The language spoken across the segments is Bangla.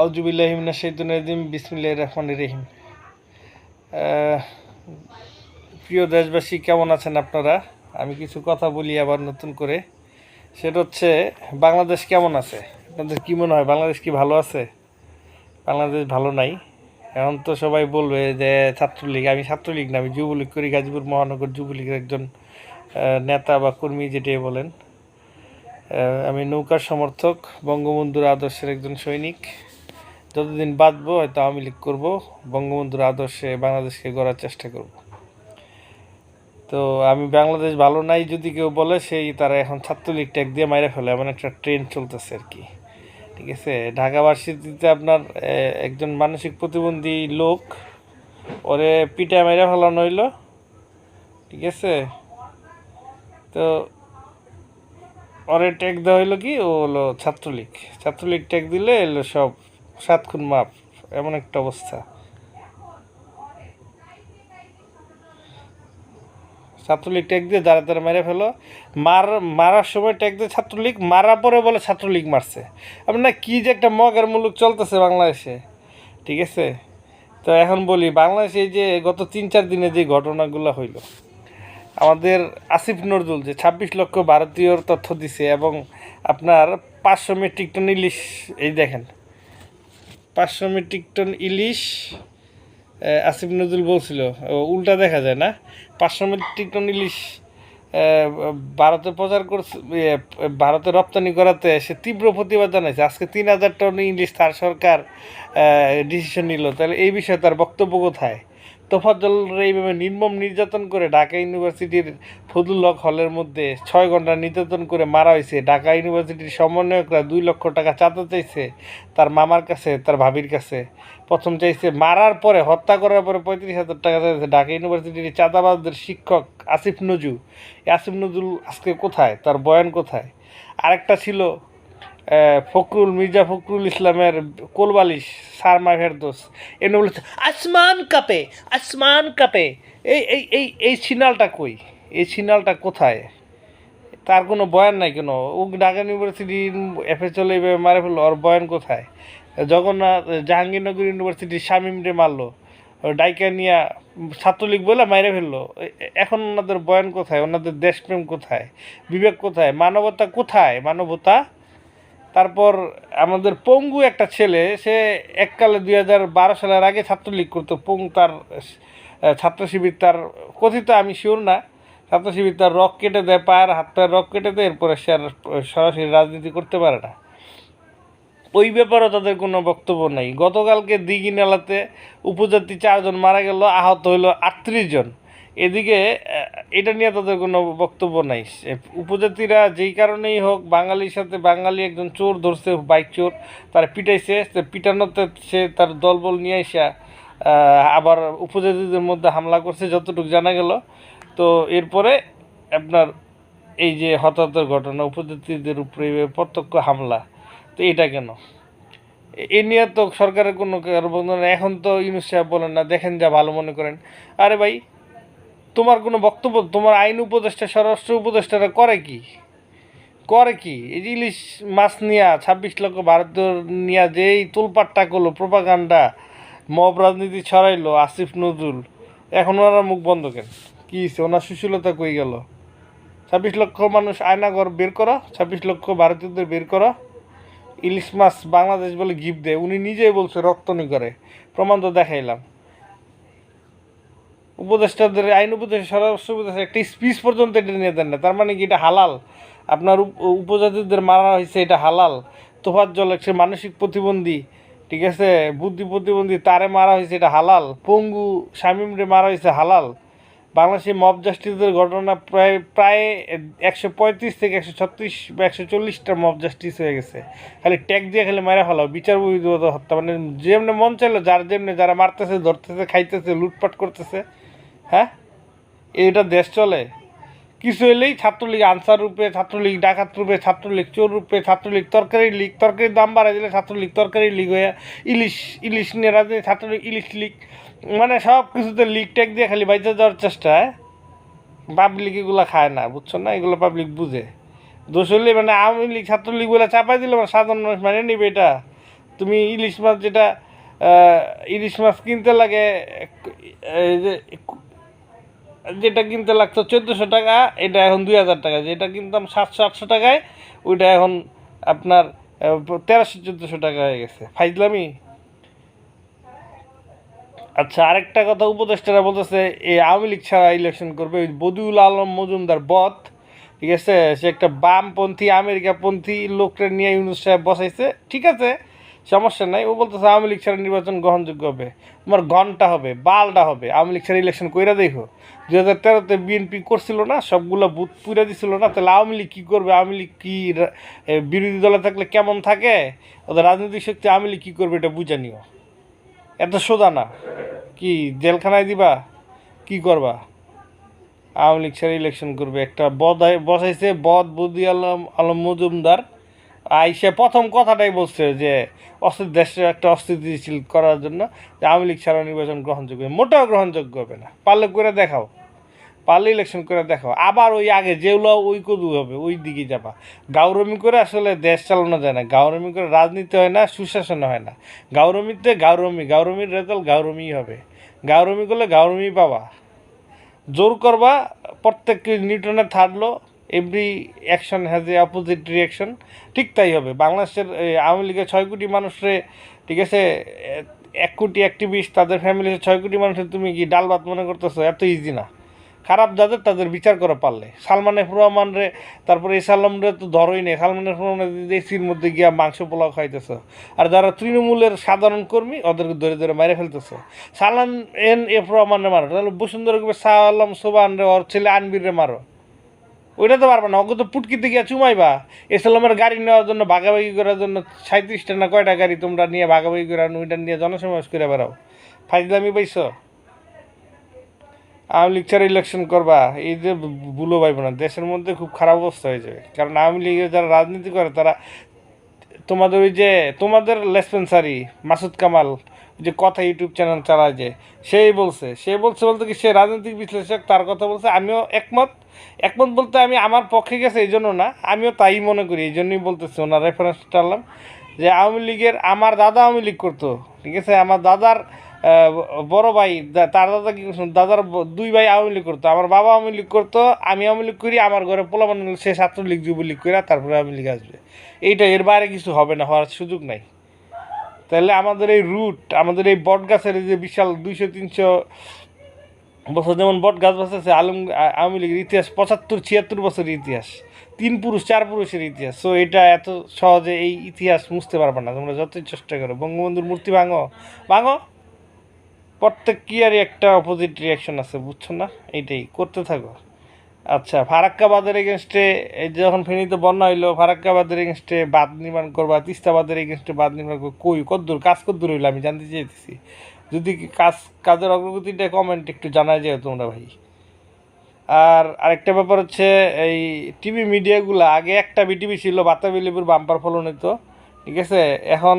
আউজুবিল্লাহিমিনা শৈতুন রাজিম বিসমিল্লাহ রহমান রহিম। প্রিয় দেশবাসী, কেমন আছেন আপনারা? আমি কিছু কথা বলি আবার নতুন করে। সেটা হচ্ছে, বাংলাদেশ কেমন আছে? আপনাদের কি মনে হয়, বাংলাদেশ কি ভালো আছে? বাংলাদেশ ভালো নাই। এখন তো সবাই বলবে যে, ছাত্রলীগ, আমি ছাত্রলীগ না, আমি যুবলীগ করি, গাজীপুর মহানগর যুবলীগের একজন নেতা বা কর্মী যেটাই বলেন। আমি নৌকার সমর্থক, বঙ্গবন্ধুর আদর্শের একজন সৈনিক। যতদিন বাঁচবো, হয়তো আওয়ামী লীগ করব, বঙ্গবন্ধুর আদর্শে বাংলাদেশকে গড়ার চেষ্টা করব। তো আমি বাংলাদেশ ভালো নাই যদি কেউ বলে, সেই তারা এখন ছাত্রলীগ ট্যাগ দিয়ে মাইরে ফেলে, এমন একটা ট্রেন্ড চলতেছে আর কি। ঠিক আছে? ঢাকা ভার্সিটিতে আপনার একজন মানসিক প্রতিবন্ধী লোক, ওরে পিটায় মাইরা ফেলানো হইল। ঠিক আছে? তো ওরে ট্যাগ দেওয়া হইল কি? ও হলো ছাত্রলীগ। ছাত্রলীগ ট্যাগ দিলে এলো সব সাত খুন মাপ, এমন একটা অবস্থা। ছাত্রলীগ ট্যাগ দিয়ে যারা তারা মেরে ফেলো। মার, মারার সময় ট্যাগ দিয়ে ছাত্রলীগ, মারার পরে বলে ছাত্রলীগ মারছে। আপনার কি যে একটা মগের মুলুক চলতেছে বাংলাদেশে, ঠিক আছে? তো এখন বলি, বাংলাদেশে এই যে গত তিন চার দিনে যে ঘটনাগুলো হইল, আমাদের আসিফ নজরুল যে ছাব্বিশ লক্ষ ভারতীয়র তথ্য দিছে এবং আপনার পাঁচশো মেট্রিক টন ইলিশ, এই দেখেন পাঁচশো মেট্রিক টন ইলিশ আসিফ নজরুল বলছিল। উল্টা দেখা যায় না? পাঁচশো মেট্রিক টন ইলিশ ভারতে প্রচার করছে ভারতে রপ্তানি করাতে সে তীব্র প্রতিবাদ জানাইছে। আজকে তিন হাজার টন ইলিশ তার সরকার ডিসিশন নিল। তাহলে এই বিষয়ে তার বক্তব্য কোথায়? তোফাজ্জল এইভাবে নির্মম নির্যাতন করে ঢাকা ইউনিভার্সিটির ফজলুল হক হলের মধ্যে ছয় ঘণ্টা নির্যাতন করে মারা হয়েছে। ঢাকা ইউনিভার্সিটির সমন্বয়করা দুই লক্ষ টাকা চাঁদা চাইছে তার মামার কাছে, তার ভাবির কাছে। প্রথম চাইছে, মারার পরে হত্যা করার পরে পঁয়ত্রিশ হাজার টাকা চাইছে ঢাকা ইউনিভার্সিটির চাঁদাবাজদের শিক্ষক আসিফ নজু। আসিফ নজরুল আজকে কোথায়? তার বয়ান কোথায়? আরেকটা ছিল ফখরুল, মির্জা ফখরুল ইসলামের কোলবালিশ সারমা ফেরদোস। এনে বলেছে, আসমান কাপে আসমান কাপে। এই এই এই এই সিনালটা কই? এই সিনালটা কোথায়? তার কোনো বয়ান নাই কেন? ও ঢাকা ইউনিভার্সিটির এফে চলে মারে ফেলল, ওর বয়ান কোথায়? জগন্নাথ, জাহাঙ্গীরনগর ইউনিভার্সিটির শামিমরে মারলো ওই ডাইকা নিয়ে ছাত্রলীগ বলে মাইরে ফেলল। এখন ওনাদের বয়ান কোথায়? ওনাদের দেশপ্রেম কোথায়? বিবেক কোথায়? মানবতা কোথায়? মানবতা তারপর আমাদের পঙ্গু একটা ছেলে, সে এককালে দুই হাজার বারো সালের আগে ছাত্রলীগ করতো। পঙ্গু তার ছাত্র শিবির তার কথিত, আমি শিওর না। ছাত্র শিবির তার রক কেটে দেয়, পায়ের হাত পায়ের রক কেটে দেয়, এরপরে সে আর সরাসরি রাজনীতি করতে পারে না। ওই ব্যাপারেও তাদের কোনো বক্তব্য নেই। গতকালকে দিঘি নালাতে উপজাতি চারজন মারা গেল, আহত হইল আটত্রিশ জন। এদিকে এটা নিয়ে তাদের কোনো বক্তব্য নাই। উপজাতিরা যেই কারণেই হোক, বাঙালির সাথে বাঙালি একজন চোর ধরছে, বাইক চোর, তার পিটাইছে পিটানোতে সে তার দলবল নিয়ে এসে আবার উপজাতিদের মধ্যে হামলা করছে, যতটুকু জানা গেল। তো এরপরে আপনার এই যে হতাহতের ঘটনা, উপজাতিদের উপরে প্রত্যক্ষ হামলা, তো এটা কেন? এ- নিয়ে তো সরকারের কোনো। এখন তো ইউনুস বলেন না, দেখেন যা ভালো মনে করেন। আরে ভাই তোমার কোনো বক্তব্য, তোমার আইন উপদেষ্টা, স্বরাষ্ট্র উপদেষ্টারা করে কি? করে কি? এই ইলিশ মাছ নিয়া ছাব্বিশ লক্ষ ভারতীয় নিয়া যেই তুলপাট্টা করল, প্রপাগান্ডা, মব রাজনীতি ছড়াইলো, আসিফ নজরুল, এখন ওনারা মুখ বন্ধ কেন? কী? ওনার সুশীলতা কই গেল? ছাব্বিশ লক্ষ মানুষ আয়নাঘর বের করো, ছাব্বিশ লক্ষ ভারতীয়দের বের করো। ইলিশ মাছ বাংলাদেশ বলে গিফট দেয়। উনি নিজেই বলছে রপ্তানি করে। প্রমাণ তো দেখাইলাম। উপদেষ্টাদের, আইন উপদেষ্টা, স্বরাষ্ট্র উপদেষ্টা, একটা স্পিচ পর্যন্ত এটা নিয়ে দেন না। তার মানে কি এটা হালাল? আপনার উপ- উপজাতিদের মারা হয়েছে এটা হালাল। তোফাত জল সে মানসিক প্রতিবন্ধী, ঠিক আছে? বুদ্ধি প্রতিবন্ধী, তারে মারা হয়েছে এটা হালাল। পঙ্গু শামিমরে মারা হয়েছে হালাল। বাংলাদেশে মব জাস্টিসের ঘটনা প্রায় প্রায় একশো পঁয়ত্রিশ থেকে একশো ছত্রিশ বা একশো চল্লিশটা মব জাস্টিস হয়ে গেছে। খালি ট্যাগ দিয়ে খালি মারা ফেলাও, বিচার বহির্ভূত হত্যা মানে যেমনি মন চাইলো, যার যেমনি, যারা মারতেছে, ধরতেছে, খাইতেছে, লুটপাট করতেছে হ্যাঁ? এটা দেশ চলে। কিছু এলেই ছাত্রলীগ আনসার রূপে, ছাত্রলীগ ডাকাত রূপে, ছাত্রলীগ চোর রূপে, ছাত্রলীগ তরকারি লীগ, তরকারির দাম বাড়াই দিলে ছাত্রলীগ তরকারি লীগ হয়ে ইলিশ ইলিশ নিয়ে রাজনীতি ছাত্রলীগ ইলিশ লীগ মানে সব কিছুতে লিক টেক দিয়ে খালি বাইতে যাওয়ার চেষ্টা হ্যাঁ পাবলিক এগুলো খায় না, বুঝছ না? এগুলো পাবলিক বুঝে। দোষ হলে মানে আওয়ামী লীগ ছাত্রলীগ বলে চাপাই দিলে মানে সাধারণ মানুষ মানে নিবে এটা। তুমি ইলিশ মাছ যেটা ইলিশ মাছ কিনতে লাগে যেটা কিনতে লাগতো চোদ্দোশো টাকা, এটা এখন দুই হাজার টাকা। যেটা কিনতাম সাতশো, আটশো টাকায়, ওইটা এখন আপনার তেরোশো, চোদ্দোশো টাকা হয়ে গেছে। ফাইজলামি? আচ্ছা আরেকটা কথা উপদেষ্টারা বলতেছে, এই আওয়ামী লীগ ছাড়া ইলেকশন করবে ওই বদিউল আলম মজুমদার বধ। ঠিক আছে? সে একটা বামপন্থী, আমেরিকাপন্থী লোকটা নিয়ে ইউনুস সাহেব বসাইছে। ঠিক আছে? সমস্যা নাই। ও বলতেছে, আওয়ামী লীগ ছাড়া নির্বাচন গ্রহণযোগ্য হবে। তোমার ঘণ্টা হবে বালটা হবে। আওয়ামী লীগ ছাড়া ইলেকশন কইরা দেখো। দু হাজার তেরোতে বিএনপি করছিল না, সবগুলো বুথ পুরে দিছিল না। তাহলে আওয়ামী লীগ কী করবে? আওয়ামী লীগ কী বিরোধী দলে থাকলে কেমন থাকে? ওদের রাজনৈতিক শক্তি আওয়ামী লীগ কী করবে এটা বুঝে নিও। এত সোজা না। কি, জেলখানায় দিবা? কি করবা? আওয়ামী লীগ স্যার ইলেকশন করবে। একটা বদ বসাইছে বদ বুদ্ধি আলম আলম মজুমদার। আইসে প্রথম কথাটাই বলছে যে অস্থির দেশের একটা অস্থিতিশীল করার জন্য যে আওয়ামী লীগ ছাড়া নির্বাচন গ্রহণযোগ্য। মোটেও গ্রহণযোগ্য হবে না। পারলে করে দেখাও। পারলে ইলেকশন করে দেখো। আবার ওই আগে যেগুলো ওই কদু হবে, ওই দিকে যাবা। গাউরমি করে আসলে দেশ চালানো যায় না। গাউরমি করে রাজনীতি হয় না, সুশাসন হয় না। গাউরমিতে গাউরমি, গাউরমির রেজাল্ট গাউরমি হবে। গাউরমি করলে গাউরমি পাবা। জোর করবা, প্রত্যেক নিউটনের থাকল every action has a opposite reaction ঠিক তাই হবে। বাংলাদেশের আওয়ামী লীগের ছয় কোটি মানুষরে, ঠিক আছে এক কোটি অ্যাক্টিভিস্ট তাদের ফ্যামিলিতে ছয় কোটি মানুষের তুমি কি ডাল ভাত মনে করতেছো? এত ইজি না। খারাপ যাদের তাদের বিচার করে পারলে। সালমান এফ রহমান রে তারপরে এই রে তো ধরোই নেই। সালমান রহমান দেশির মধ্যে গিয়া মাংস পোলাও খাইতেছ। আর যারা তৃণমূলের সাধারণ কর্মী, ওদেরকে ধরে ধরে মেরে ফেলতেছ। সালমান এন এফ রহমানের মারো। তাহলে বসুন্ধরা গ্রুপের শাহ আলম সোবান রে ওর ছেলে আনবির রে মারো। ওইটা তো পারবে না। ওকে তো পুটকিতে গিয়া চুমাইবা। এসলামের গাড়ি নেওয়ার জন্য, ভাগাভাগি করার জন্য সাঁত্রিশটা না কয়টা গাড়ি তোমরা নিয়ে ভাগাভাগি করে ওইটা নিয়ে জনসমাবেশ করে বেড়াও। ফাইজলামি পাইছো? আওয়ামী লীগ ছাড়া ইলেকশন করবা, এই যে ভুলো পাইব না। দেশের মধ্যে খুব খারাপ অবস্থা হয়ে যাবে। কারণ আওয়ামী লীগের যারা রাজনীতি করে, তারা তোমাদের ওই যে, তোমাদের লেসপেন্সারি, মাসুদ কামাল, যে কথা ইউটিউব চ্যানেল চালায় যে, সেই বলছে। সে বলছে বলতে কি, সে রাজনৈতিক বিশ্লেষক, তার কথা বলছে, আমিও একমত। একমত বলতে আমি আমার পক্ষে গেছে, এই জন্য না, আমিও তাই মনে করি, এই জন্যই বলতেছি, ওনার রেফারেন্স টানলাম যে আওয়ামী লীগের, আমার দাদা আওয়ামী লীগ করতো, ঠিক আছে? আমার দাদার বড় ভাই তার দাদা কি দাদার দুই ভাই আওয়ামী লীগ করতো, আমার বাবা আওয়ামী লীগ করতো, আমি আওয়ামী লীগ করি, আমার ঘরে পোলা বানানো সে ছাত্রলীগ, যুবলীগ করে তারপরে আওয়ামী লীগ আসবে। এইটা এর বাইরে কিছু হবে না, হওয়ার সুযোগ নাই। তাহলে আমাদের এই রুট আমাদের এই বট গাছের যে বিশাল দুইশো, তিনশো বছর যেমন বট গাছ বসেছে আলম আওয়ামী লীগের ইতিহাস, পঁচাত্তর, ছিয়াত্তর বছরের ইতিহাস। তিন পুরুষ, চার পুরুষের ইতিহাস। সো এটা এত সহজে এই ইতিহাস মুছতে পারবে না, তোমরা যতই চেষ্টা করো। বঙ্গবন্ধুর মূর্তি ভাঙো। ভাঙো। প্রত্যেক ইয়ারই একটা অপোজিট রিয়াকশন আছে, বুঝছ না? এইটাই, করতে থাকো। আচ্ছা ফারাক্কাবাদের এগেনস্টে যখন ফেনীতে বন্যা হইল, ফারাক্কাবাদের এগেনস্টে বাঁধ নির্মাণ করবা, তিস্তাবাদের এগেনস্টে বাঁধ নির্মাণ করবা, কই, কদ্দূর, কাজ কদ্দূর হইল, আমি জানতে চেয়েছি যদি কাজ, কাজের অগ্রগতিটা কমেন্ট একটু জানা যায় তোমরা ভাই। আর আরেকটা ব্যাপার হচ্ছে, এই টিভি মিডিয়াগুলো আগে একটা বিটিভি ছিল, বাতাবি লেবুর বাম্পার ফলন হইতো। ঠিক আছে? এখন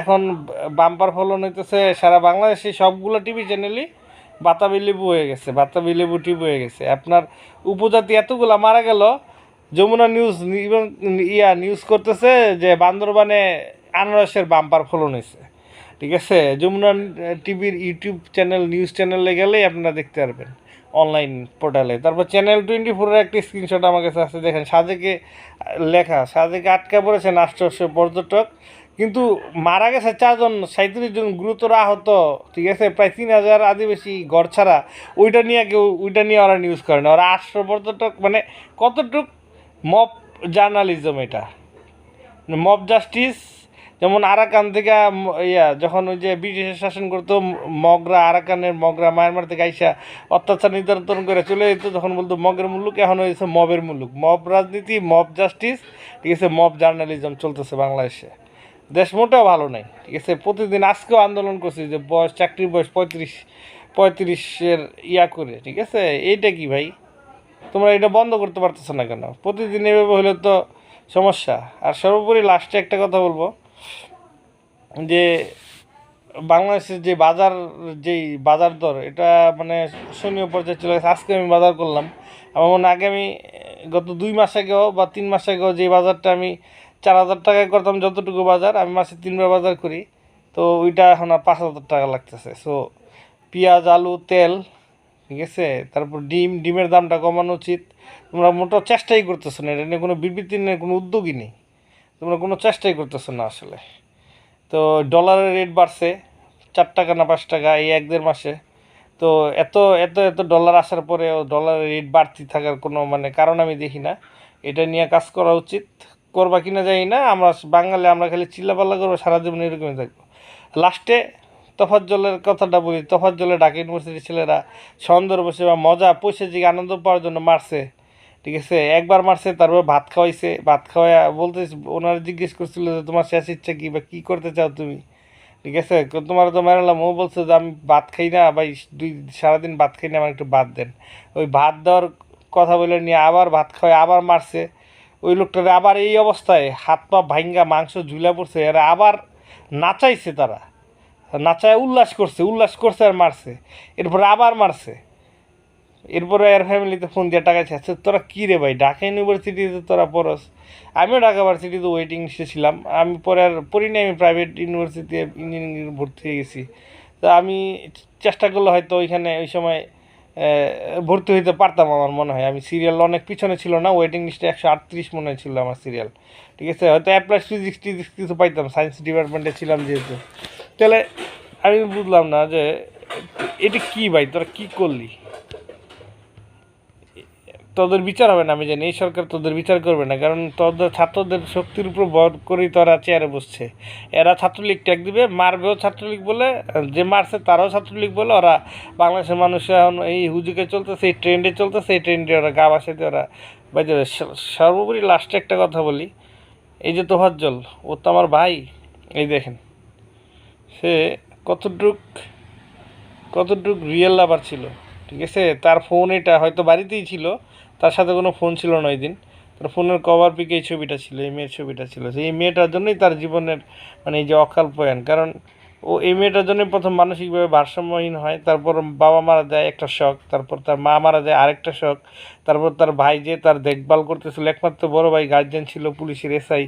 এখন বাম্পার ফলন হইতেছে সারা বাংলাদেশে সবগুলো টিভি চ্যানেলই বাতাবি লেবু হয়ে গেছে, বাতাবি লেবু টিভি হয়ে গেছে। আপনার উপজাতি এতগুলা মারা গেল, যমুনা নিউজ ইয়া নিউজ করতেছে যে বান্দরবানে আনারসের বাম্পার ফলন হয়েছে ঠিক আছে? যমুনা, টিভির ইউটিউব চ্যানেল নিউজ চ্যানেলে গেলেই আপনারা দেখতে পারবেন। অনলাইন পোর্টালে তারপর চ্যানেল টোয়েন্টি ফোরের একটি স্ক্রিনশট আমার কাছে আছে, দেখেন সাজেকে লেখা সাজেকে আটকা পড়েছে আষ্টশো পর্যটক, কিন্তু মারা গেছে চারজন সাঁত্রিশ জন গুরুতর আহত, ঠিক আছে? প্রায় তিন হাজার আদিবাসী ঘর ছাড়া। ওইটা নিয়ে কেউ, ওইটা নিয়ে ওরা নিউজ করে না। ওরা আটশো পর্যটক মানে কতটুক মপ জার্নালিজম এটা? মব জাস্টিস যেমন আরাকান থেকে ইয়া, যখন ওই যে ব্রিটিশের শাসন করতো মগরা, আরাকানের মগরা মায়ানমার থেকে আইসা অত্যাচার নির্যাতন করে চলে যেত, তখন বলতো মগের মুলুক এখন হয়েছে মবের মুলুক মব রাজনীতি, মব জাস্টিস, ঠিক আছে, মব জার্নালিজম চলতেছে বাংলাদেশে। দেশ মোটেও ভালো নাই, ঠিক আছে, প্রতিদিন আজকেও আন্দোলন করছি যে বয়স, চাকরির বয়স পঁয়ত্রিশ, পঁয়ত্রিশের ইয়া করে, ঠিক আছে, এইটা কি ভাই? তোমরা এটা বন্ধ করতে পারতেছো না কেন? প্রতিদিন এভাবে হলে তো সমস্যা। আর সর্বোপরি লাস্টে একটা কথা বলব যে বাংলাদেশের যে বাজার যেই বাজার দর এটা মানে শূন্য পর্যায়ে চলে গেছে। আজকে আমি বাজার করলাম। আমার মনে আগামী আহ, গত দুই মাস আগেও বা তিন মাস আগেও যে বাজারটা আমি চার হাজার টাকায় করতাম যতটুকু বাজার আমি মাসে তিনবার বাজার করি। তো ওইটা এখন আর পাঁচ হাজার টাকা লাগতেছে। সো পেঁয়াজ আলু তেল ঠিক আছে? তারপর ডিম ডিমের দামটা কমানো উচিত। তোমরা মোটো চেষ্টাই করতেছো না। এটা নিয়ে কোনো বিবৃতি নেই কোনো উদ্যোগই নেই। তোমরা কোনো চেষ্টাই করতেছো না আসলে। তো ডলারের রেট বাড়ছে, চার টাকা না পাঁচ টাকা, এই এক দেড় মাসে। তো এত এত এত ডলার আসার পরেও ডলারের রেট বাড়তি থাকার কোনো মানে কারণ আমি দেখি না। এটা নিয়ে কাজ করা উচিত। করবা কিনা জানি না, আমরা বাঙালি, আমরা খালি চিল্লাপাল্লা করব, সারা জীবন এরকমই থাকব। লাস্টে তফাজ্জলের কথাটা বলি, তফাজ্জলে ঢাকা ইউনিভার্সিটির ছেলেরা সন্দর বসে বা মজা, পয়সা জিগে আনন্দ পাওয়ার জন্য মারছে ঠিক আছে? একবার মারছে, তারপর ভাত খাওয়াইছে। ভাত খাওয়াইয়া বলতে ওনারা জিজ্ঞেস করছিল যে, তোমার শেষ ইচ্ছা কী বা কী করতে চাও তুমি? ঠিক আছে? তোমার তো মারালাম। ও বলছে যে, আমি ভাত খাই না, ভাই, দুই সারাদিন ভাত খাই না, আমার একটু ভাত দেন। ওই ভাত দেওয়ার কথা বলে নিয়ে আবার ভাত খাওয়াই আবার মারছে। ওই লোকটার আবার এই অবস্থায় হাত পা ভাঙ্গা মাংস ঝুলা পড়ছে, এরা আবার নাচাইছে তারা। নাচায় উল্লাস করছে উল্লাস করছে আর মারছে। এরপরে আবার মারছে। এরপরে এর ফ্যামিলিতে ফোন দিয়ে টাকা চাচ্ছে, তোরা কী রে ভাই? ঢাকা ইউনিভার্সিটিতে তোরা পড়স? আমিও ঢাকা ইউনিভার্সিটিতে ওয়েটিং লিস্টে ছিলাম। আমি পরে আর পড়িনি, আমি প্রাইভেট ইউনিভার্সিটিতে ইঞ্জিনিয়ারিং ভর্তি হয়ে গেছি। তো আমি চেষ্টা করলে হয়তো ওইখানে ওই সময় ভর্তি হইতে পারতাম আমার মনে হয়। আমি সিরিয়াল অনেক পিছনে ছিল না ওয়েটিং লিস্টে একশো আটত্রিশ মনে ছিল আমার সিরিয়াল ঠিক আছে? হয়তো অ্যাপ্লাস ফিজিক্স টিজিক্স কিছু পাইতাম সায়েন্স ডিপার্টমেন্টে ছিলাম যেহেতু। তাহলে আমি বুঝলাম না যে, এটা কী ভাই? তোরা কী করলি? তোদের বিচার হবে না, আমি জানি। এই সরকার তোদের বিচার করবে না, কারণ তোদের ছাত্রদের শক্তির উপর ভর করেই তোরা চেয়ারে বসছে। এরা ছাত্রলীগ ট্যাগ দিবে, মারবেও ছাত্রলীগ বলে, যে মারছে তারাও ছাত্রলীগ বলে, ওরা বাংলাদেশের মানুষ এখন এই হুজুকে চলতেছে, এই ট্রেন্ডে চলতেছে, এই ট্রেন্ডে ওরা গা বাসাতে ওরা বাজে সর্বোপরি লাস্টে একটা কথা বলি, এই যে তোফাজ্জল, ও তো আমার ভাই, এই দেখেন, সে কতটুক কতটুক রিয়েল লাভার ছিল, ঠিক আছে? তার ফোন এটা হয়তো বাড়িতেই ছিল তার সাথে কোনো ফোন ছিল না ওই দিন। তার ফোনের কভার পিকে এই ছবিটা ছিল, এই মেয়ের ছবিটা ছিল। সেই মেয়েটার জন্যই তার জীবনের মানে এই যে অকাল প্রয়াণ। কারণ ও এই মেয়েটার জন্যই প্রথম মানসিকভাবে ভারসাম্যহীন হয়, তারপর বাবা মারা যায় একটা শখ, তারপর তার মা মারা যায় আরেকটা শখ, তারপর তার ভাই যে তার দেখভাল করতেছিল, একমাত্র বড় ভাই গার্জেন ছিল পুলিশের এসআই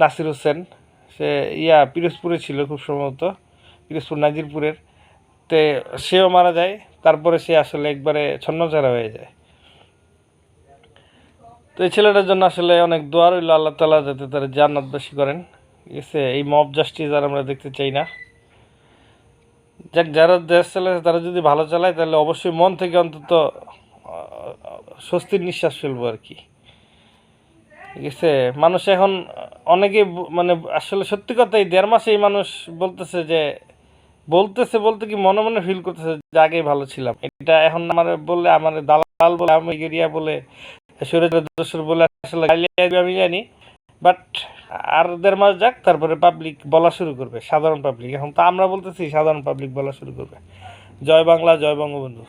নাসির হোসেন। সে ইয়া পিরোজপুরে ছিল খুব সম্ভবত, পিরোজপুর নাজিরপুরের। তে সেও মারা যায়, তারপরে সে আসলে একবারে ছন্নছাড়া হয়ে যায়। তো এই ছেলেটার জন্য আসলে অনেক দোয়া রইল, আল্লাহ তালা যাতে তারা জান্নাতবাসী করেন। ঠিক আছে, এই মব জাস্টিস আর আমরা দেখতে চাই না। যাক, যারা দেশ চালায়, তারা যদি ভালো চালায়, তাহলে অবশ্যই মন থেকে অন্তত স্বস্তির নিঃশ্বাস ফেলব আর কি। ঠিক আছে, মানুষ এখন অনেকে মানে আসলে সত্যি কথাই দেড় মাসে এই মানুষ বলতেছে যে, বলতেছে বলতে কি মনে মনে ফিল করতেছে যে আগেই ভালো ছিলাম। এটা এখন আমার বললে, আমার দালাল বলে আমি এরিয়া বলে দোষর বলে আসলে আমি জানি বাট আর দেড় মাস যাক, তারপরে পাবলিক বলা শুরু করবে, সাধারণ পাবলিক এখন তো আমরা বলতেছি সাধারণ পাবলিক বলা শুরু করবে। জয় বাংলা, জয় বঙ্গবন্ধু।